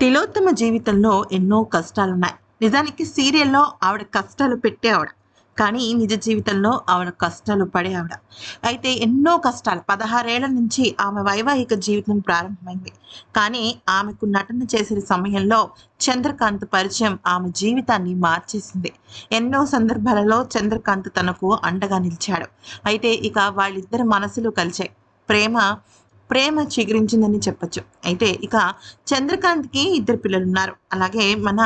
తిలోత్తమ జీవితంలో ఎన్నో కష్టాలున్నాయి. నిజానికి సీరియల్లో ఆవిడ కష్టాలు పెట్టే ఆవిడ. కానీ నిజ జీవితంలో ఆవిడ కష్టాలు పడే ఆవిడ. అయితే ఎన్నో కష్టాలు. పదహారేళ్ళ నుంచి ఆమె వైవాహిక జీవితం ప్రారంభమైంది. కానీ ఆమెకు నటన చేసిన సమయంలో చంద్రకాంత్ పరిచయం ఆమె జీవితాన్ని మార్చేసింది. ఎన్నో సందర్భాలలో చంద్రకాంత్ తనకు అండగా నిలిచాడు. అయితే ఇక వాళ్ళిద్దరి మనసులు కలిచాయి ప్రేమ ప్రేమ చిగురించిందని చెప్పొచ్చు. అయితే ఇక చంద్రకాంత్కి ఇద్దరు పిల్లలు ఉన్నారు అలాగే మన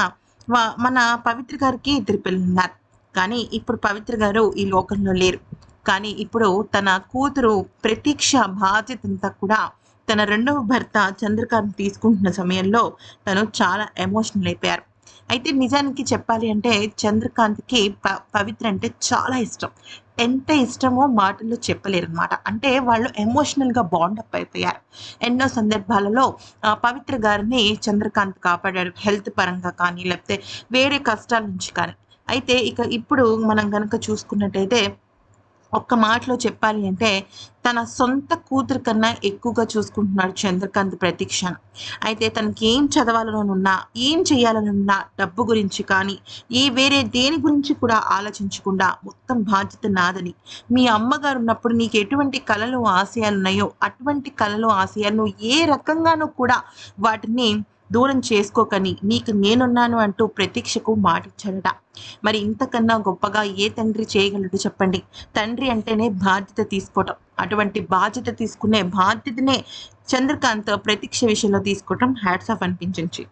మన పవిత్ర గారికి ఇద్దరు పిల్లలు ఉన్నారు కానీ ఇప్పుడు పవిత్ర గారు ఈ లోకంలో లేరు. కానీ ఇప్పుడు తన కూతురు ప్రతీక్ష బాధ్యత అంతా కూడా తన రెండవ భర్త చంద్రకాంత్ తీసుకుంటున్న సమయంలో తను చాలా ఎమోషనల్ అయిపోయారు. అయితే నిజానికి చెప్పాలి అంటే చంద్రకాంత్కి ప పవిత్ర అంటే చాలా ఇష్టం. ఎంత ఇష్టమో మాటల్లో చెప్పలేరు అనమాట అంటే వాళ్ళు ఎమోషనల్గా బాండప్ అయిపోయారు. ఎన్నో సందర్భాలలో ఆ, పవిత్ర గారిని చంద్రకాంత్ కాపాడారు హెల్త్ పరంగా కానీ లేకపోతే వేరే కష్టాల నుంచి కానీ. అయితే ఇక ఇప్పుడు మనం కనుక చూసుకున్నట్టయితే ఒక్క మాటలో చెప్పాలి అంటే తన సొంత కూతురు కన్నా ఎక్కువగా చూసుకుంటున్నాడు చంద్రకాంత్ ప్రతీక్షను అయితే తనకి ఏం చదవాలనున్నా ఏం చేయాలనున్నా డబ్బు గురించి కానీ ఏ వేరే దేని గురించి కూడా ఆలోచించకుండా మొత్తం బాధ్యత నాదని. మీ అమ్మగారు ఉన్నప్పుడు నీకు ఎటువంటి కళలు ఆశయాలు ఉన్నాయో అటువంటి కళలు ఆశయాలను ఏ రకంగానూ కూడా వాటిని దూరం చేసుకోకని నీకు నేనున్నాను అంటూ ప్రతీక్షకు మాటిచ్చాడట. మరి ఇంతకన్నా గొప్పగా ఏ తండ్రి చేయగలడు చెప్పండి. తండ్రి అంటేనే బాధ్యత తీసుకోవటం. అటువంటి బాధ్యత తీసుకునే బాధ్యతనే చంద్రకాంత్ ప్రతీక్ష విషయంలో తీసుకోవటం హ్యాట్స్ ఆఫ్ అనిపించింది.